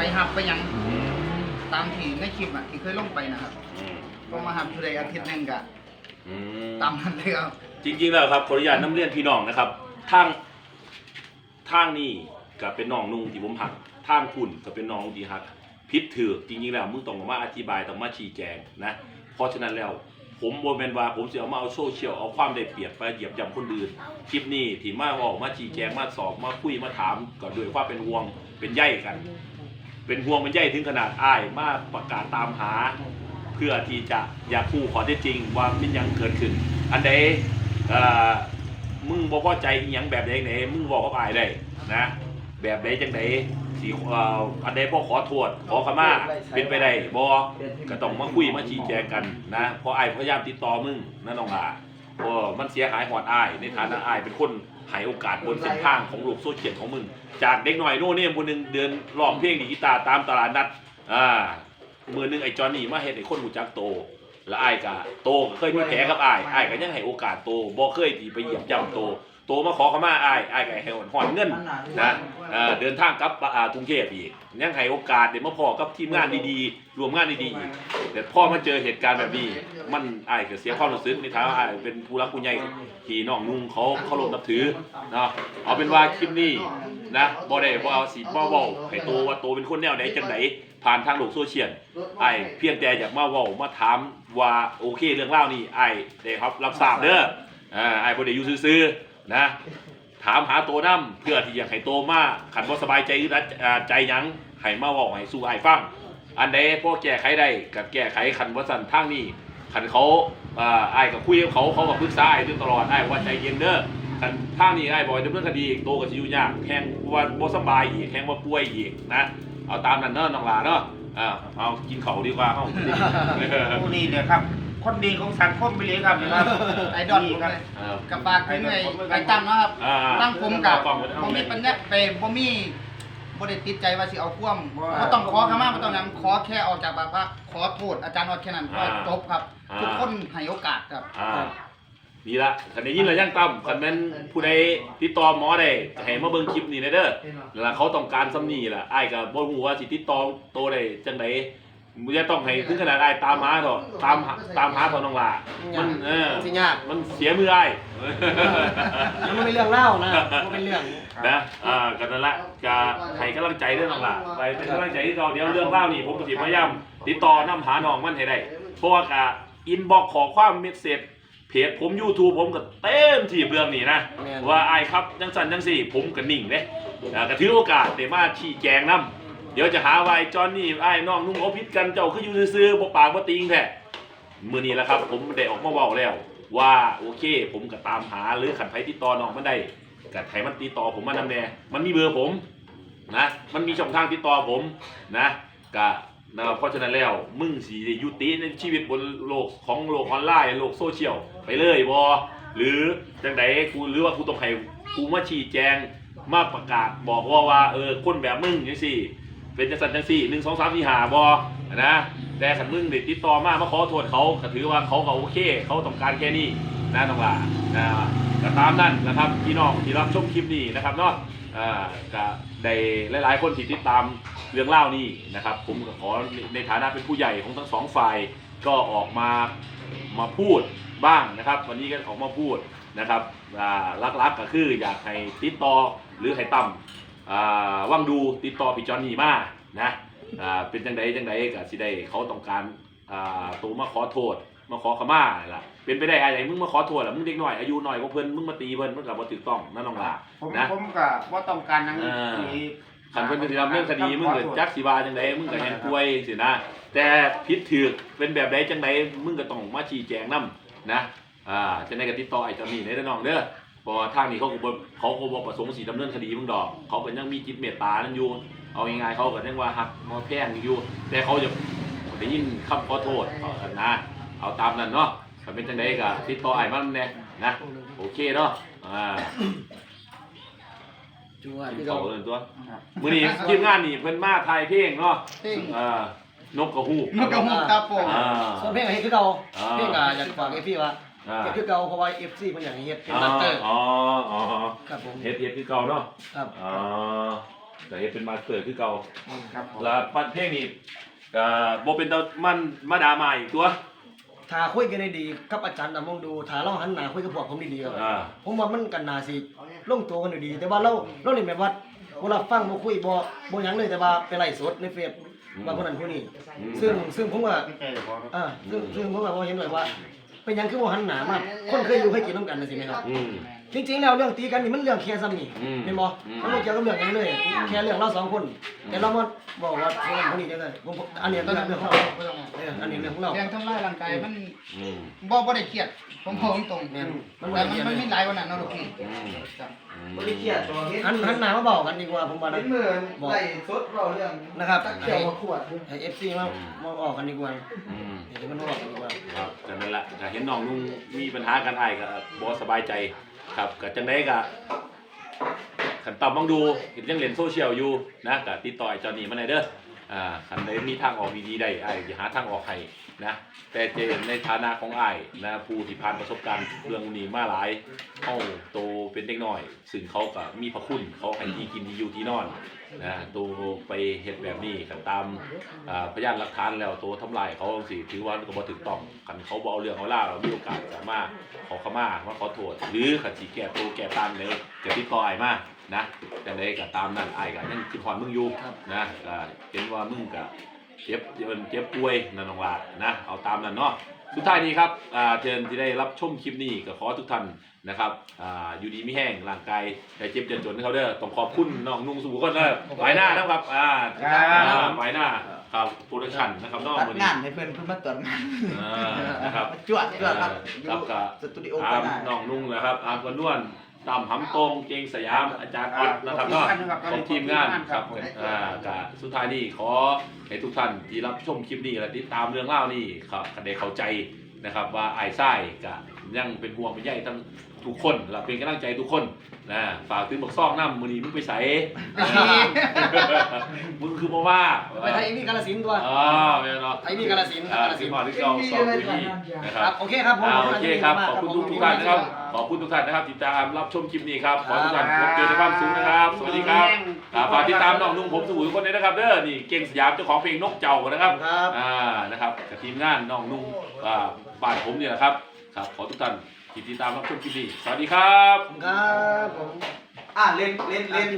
ไปหับไปหยังอืมตามที่ในคลิปอะที่เคยลงไปนะครับอืมก็มาหับทุเรศอาทิตย์หนึงกะอืมตามนั้นเลยครับ จริงๆแล้วครับขออนุญาตน้ำเลียนพี่น้องนะครับทางทางนี่ก็เป็นน้องนุ่งที่ผมหักทางคุณก็เป็นน้องที่หักพิษถือจริงๆแล้วมึงต้องมาอธิบายต้องมาชี้แจงนะเพราะฉะนั้นแล้วผมโบแมนว่าผมจะเอามาเอาโซเชียลเอาความได้เปรียบไปเหยียบย่ำคนอื่นคลิปนี้ที่มาบอกมาชี้แจงมาสอบมาคุยมาถามก็ด้วยความเป็นห่วงเป็นใยกัน เป็นห่วงเป็นใยถึงขนาดอ้ายมาประกาศตามหา เพื่อที่จะอยากคู่ขอได้จริงว่ามันยังเกิดขึ้น อันใดมึงบ่พอใจอหยังแบบใดไหนมึงบอกกับอายได้นะแบบใดจังไดสิเอ่ออันใดพ่อขอโทษขอขมาเป็นไปได้บ่ก็ต้องมาคุยมาชี้แจงกันนะเพราะอายพยายามติดต่อมึงนั่นน้องหลาเพราะมันเสียหายหอดอายในฐานะอายเป็นคน ให้โอกาสบนเส้นทางของโลกโซเชียลของมึง จากเด็กหน่อยโน่นนี่ยคนหนึ่งเดินร้องเพลงดีกีตาร์ตามตลาดนัดอ่ามือหนึงไอ้จอห์นนี่มาเห็นไอ้คนหูจักโต และไอ้ายกะโตก็เคยมีแผลกับไอ้ไอ้ายก็ยังให้โอกาสโตบ่เคยที่ไปเหยียบย่ำโต โตมาขอขมาอ้ายอ้ายก็ให้หอนเงินนะเอ่อเดินทางกลับอ่ากรุงเทพอีกยังให้โอกาสได้มาพอกับทีมงานดีๆรวมงานดีๆอีกแต่พอมาเจอเหตุการณ์แบบนี้ มันอ้ายก็เสียความรู้สึกในฐานะอ้ายเป็นผู้รักผู้ใหญ่ที่น้องนุ่งเขาเคารพนับถือเนาะเอาเป็นว่าคลิปนี้นะบ่ได้บ่เอาสิบ่เว้าให้โตว่าโตเป็นคนแนวไหนจังไดผ่านทางโลกโซเชียลไอ้เพียงแต่อยากมาเว้ามาถามว่าโอเคเรื่องเล่าวนี่ไอ้ได้ครับรับทราบเด้ออ่าไอ้บ่ได้อยู่ซื่อๆ นะถามหาตัวนํเพื่อที่อยากให้โตมากขันบ่สบายใจรืออ่าใจยังให้มาเว้าให้สู่ไอ้ฟัง อันใดพอแก้ไขได้ก็แก้ไขคันบ่ซั่นทางนี้คันเขาอ่าไอ้ก็คุยกับเขาเขาก็ปรึกษาไอ้ตลอดไอ้ว่าใจเย็นเด้อคันทางนี้ไอ้บอกให้ดำเนินคดีอีกโตก็สิอยู่ยากแฮงว่าบ่สบายอีกแฮงว่าป่วยอีกนะเอาตามนั้นเด้อน้องหลาเนาะอ่าเอากินเขาดีกว่าเฮาผู้นี้เนี่ยครับ คนดีของสังคมไปเลยครับนะครับไอ้ดอนนี่ผมครับเลยอ่ากับปากถึงไอ้ไอ้ตั้มนะครับอ่าตั้งผมกับเอากล้องไว้เอาบ่มีปัญญาไปบ่มีบ่ได้ติดใจว่าสิเอาความบ่บ่ต้องขอขมาบ่ต้องหยังขอแค่ออกจากปากว่าขอโทษอาจารย์นอดแค่นั้นก็จบครับทุกคนให้โอกาสครับ อ่าดีละคันได้ยินแล้วยังตั้มคันแม่นผู้ใดติดต่อหมอได้ก็ให้มาเบิ่งคลิปนี้ได้เด้อแล้วเขาต้องการซ้ำนี่ล่ะอ้ายก็บ่ฮู้ว่าสิติดต่อโตได้จังได มึงจะต้องให้ถึงขนาดอ้ายตามหาเถอะตามหาตามหาเถอะน้องหล่ามันเออสิยากมันเสียมืออ้ายมันไม่เป็นเรื่องเล่านะมันเป็นเรื่อง นะอ่ากันนั่นแหละจะให้กำลังใจเรื่องน้องหล่าไปเป็นกำลังใจที่เราเดี๋ยวเรื่องเล่าวนี่ผมก็สิพยายามติดต่อนำหาน้องมันให้ได้เพราะว่ากะอินบอกขอความเมสเซจเพจผม YouTube ผมก็เต็มที่เรื่องนี้นะแม่นว่าไอ้ายครับจังสันจังสี่ ผมก็นิ่งเด้อ่าก็ถือโอกาสเดมาชี้แจงนํเดี๋ยวจะหาว่าไอ้จอนนี่ไอ้น้องนุ่งเขาพิษกันเจ้าคืออยู่ซื่อๆบ่ปากบ่ติงแท้มื้อนี้แหละครับ ผมได้ออกมาเว้าแล้ว ว่าโอเค ผมก็ตามหาหรือขันไผติดต่อน้องมันได้ก็ให้มันติดต่อผมมานำแน่มันมีเบอร์ผมนะมันมีช่องทางติดต่อผมนะก็นะครับเพราะฉะนั้นแล้วมึงสียุติในชีวิตบนโลกของโลกออนไลน์โลกโซเชียลไปเลยบอหรือจังไดกูหรือว่ากูต้องให้กูมาชี้แจงมาประกาศบอกว่าว่าเออคนแบบมึงจังสี เป็นจังสันจังสี่หนึ่งสองสามสี่ห้าบอนะแต่ขันมึงได้ติดต่อมามาขอโทษเขาก็ถือว่าเขาก็โอเค เขาต้องการแค่นี้นะน้องหลานะก็ตามนั่นนะครับพี่น้องที่รับชมคลิปนี้นะครับเนาะอ่าก็ได้หลาย ๆ คนที่ติดตามเรื่องเล่านี่นะครับ ผมก็ขอในฐานะเป็นผู้ใหญ่ของทั้งสองฝ่ายก็ออกมามาพูดบ้างนะครับ วันนี้ก็ออกมาพูดนะครับลักๆก็คืออยากให้ติดต่อหรือให้ต่ำ อ่าว่างดูติดต่อพี่จอนนี่มานะอ่าเป็นจังใดจังใดก็สิได้เขาต้องการอ่าตัวมาขอโทษ มาขอขมาล่ะเป็นไปได้อะไรมึงมาขอโทษล่ะมึงเด็กหน่อยอายุน้อยกว่าเพิ่นมึงมาตีเพิ่นมันก็บ่ถูกต้องนั่นน้องล่ะผมนะ ผมก็ว่าต้องการหยังเออที่ขันเพิ่นสิทำเรื่องคดีมึงก็จักสิว่าจังไดมึงก็แฮงป่วยสินะ แต่ผิดถูกเป็นแบบใดจังไดมึงก็ต้องมาชี้แจงนํนะอ่าจะได้ก็ติดต่อไอ้เจ้านี่ได้น้องเด้อ เพราะว่าทางนี้เขาก็บ่เขาก็บ่ประสงค์สิดำเนินคดีมึงดอก เขาก็ยังมีจิตเมตตานั่นอยู่ เอาง่ายๆเขาก็ยังว่าฮักมาแพงอยู่ แต่เขาจะได้ยินคำขอโทษเขาก็นะ เอาตามนั้นเนาะถ้าเป็นจังไดก็ติดต่อไอ้มันแน่นะ โอเคเนาะ อ่าจังหวะกินที่เขาเราเลยตัวมื้อนี้ทีมงานนี่เพิ่นมาถ่ายเพลงเนาะเพลง อ่านกกระฮูกนกกระหูกครับผมอ่าส่วนเพลงอะไรคือเราอ่า เพลงอะอยากฝากเอฟซีว่า อ่าเก็บคือเก่าเพราะว่าเอฟซีมันอย่างเฮ็ดเป็นอ๋อมาสเตอร์อ๋ออ๋อครับผมเฮ็ดเฮ็ดคือเก่าเนาะครับอ๋อแต่เฮ็ดเป็นมาสเตอร์คือเก่าครับผมแล้วปันเพลงนี้ก็บ่เป็นตามันมาดามาอีกตัวถ้าคุยกันได้ดีกับอาจารย์ดำมองดูถ้าเราหันหน้าคุยกับพวกผมดีๆครับอ่าผมว่ามันกันน่าสิลงตัวกันอยู่ดี แต่ว่าเราเราเล่นแบบว่าบ่รับฟังบ่คุยบ่บ่หยังเลยแต่ว่าไปไล่สดในเฟซว่าคนนั้นคนนี้ อืมซึ่งซึ่งผมว่าไม่ใช่พออ่าซึ่งซึ่งผมว่าบ่เห็นด้วยว่า เป็นหยังคือบ่หันหน้ามาคนเคยอยู่เคยกินนํกันน่ะสิแม่ครับ อืม จริงๆแล้วเรื่องตีกันนี่มันเรื่องแค่ซ้ำนี่อืมเห็นบ่อืม มันบ่เกี่ยวกับเรื่องหยังเลย แค่เรื่องเราสองคน แต่เรามาบอกว่าคนนั้นคนนี้จังได๋ผมอันนี้ตอนเรื่นั้อนงเขาของเราไม่ต้องเอออันนี้เรื่องของเราเรื่องทำร้ายร่างกายมันอืมบ่บ่ได้เครียดผมบอกตรงแม่นๆมันแต่บ่มันได้มันมีหลายกว่านั้นเนาะลูกพี่อืมครับอืมบริเคียดตัวเฮ็ดหันหันหน้ามาบอกกันดีกว่าผมว่านะ เป็นเหมือนไล่สดเราเรื่องนะครับ ตักเกี่ยวมาขวดให้ FC มามาออกกันดีกว่าอืมให้มันออกกันดีกว่า ครับก็นั่นแหละก็เห็นน้องนุ่งมีปัญหากันอ้ายก็บ่สบายใจ ครับก็จังไดก็ขันตอบบ้างดูเห็นยังเล่นโซเชียลอยู่นะก็ติดต่อไอ้เจอนี่มาหน่อยเด้อ อ่าคันใดมีทางออกดีๆได้ไอ้ายสิหาทางออกให้นะแต่เจนในฐานะของไอ้นะผู้ที่ผ่านประสบการณ์เรื่องนี้มาหลายเฮาโตเป็นเด็กน้อย ซึ่งเขาก็มีพระคุณเขาให้ที่กินที่อยู่ที่นอนนะโตไปเฮ็ดแบบนี้กันตามอ่าพยานหลักฐานแล้วตัวทำลายเขาสิถือว่าก็บ่ถูกต้องคันเขาบ่เอาเรื่องเอาล่าเรามีโอกาสสามารถขอขมาว่าขอโทษ หรือคันสิแก้ตัวแก้ตามเลยก็ติดต่ออ้มา นะแต่ใดก็ตามนั้นอ้ายก็ยังคือฮอดมึงอยู่นะก็เห็นว่ามึงก็เจ็บเอิ้นเจ็บป่วยนั่นน้องลานะเอาตามนั้นเนาะสุดท้ายนี้ครับอ่าเชิญที่ได้รับชมคลิปนี้ก็ขอทุกท่านนะครับอ่าอยู่ดีไม่แห้งร่างกายอย่าเจ็บอย่าจนเขาเด้อต้องขอบคุณน้องนุ่งสุขคนเด้อไว้หน้านะครับอ่าครับอ่าไว้หน้าครับโปรดักชั่นนะครับน้องตัดวันงานี้นให้เพิ่นเพิ่นมาตรวจงานอ่านะครับจวดจวดครับอครับยู่ก็สตูดิโอตาก็มได้น้องนุ่งนะครับอามกวนนวล ตามหำตรงเจงสยามอาจารย์ออดนะครับเนาะของทีมงานครับอ่ากะสุดท้ายนี้ขอให้ทุกท่านที่รับชมคลิปนี้และติดตามเรื่องเล่าวนี่ครับได้เข้าใจนะครับว่าไอ้ไส้กะยังเป็นห่วงเป็นใยทั้งทุกคนและเป็นกำลังใจทุกคนนะฝากถึงบักซอกน้ำมือนี้มึงไปใส่ มึงคือบ่ว่าไปไทยนี่กาฬสินธุ์ตัวอ๋อไม่เนาะไทยนี่กาฬสินธุ์อ่ากาฬสิสินพอธุ์ที่เราสอบอยู่นี่นะคครัรับบ โอเคครับผมอ่าโอเคครับ ขอบคุณทุกทุกท่านนะครับ ขอบคุณทุกท่านนะครับติดตามรับชมคลิปนี้ครับ ขอให้ทุกท่านพบเจอในความสุขนะครับ สวัสดีครับอ่าฝากติดตามน้องนุ่งผมสมุยทุกคนด้วยนะครับเด้อ นี่เก่งสยามเจ้าของเพลงนกเจ้านะครับ ครับ อ่า นะครับกับทีมงานน้องนุ่งอ่าบ้านผมเนี่ยนะครับ ครับ ขอทุกท่านติดตามรับชมคลิปนี้ สวัสดีครับ ครับผม อ่าเล่นเล่นเล่น